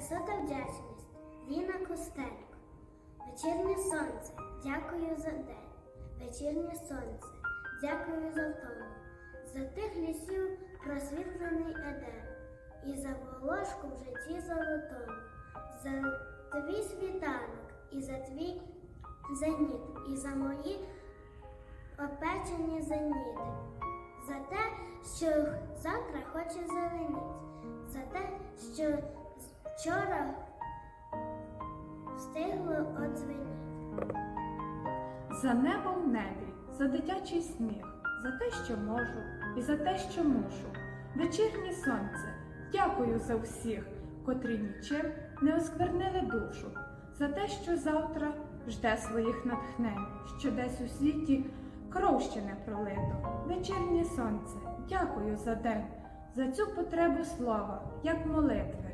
красу та вдячність. Ліна Костенко. Вечірнє сонце, дякую за день. Вечірнє сонце, дякую за втому. За тих лісів просвітлений едем. І за волошку в житті золотому. За твій світанок і за твій зеніт, і за мої опечені зеніти. За те, що завтра хоче зеленіть, за те, що вчора встигло одзвеніть. За небо в небі, за дитячий сміх, за те, що можу, і за те, що мушу. Вечірнє сонце, дякую за всіх, котрі нічим не осквернили душу, за те, що завтра жде своїх натхнень, що десь у світі кров ще не пролито. Вечірнє сонце, дякую за день, за цю потребу слова, як молитви.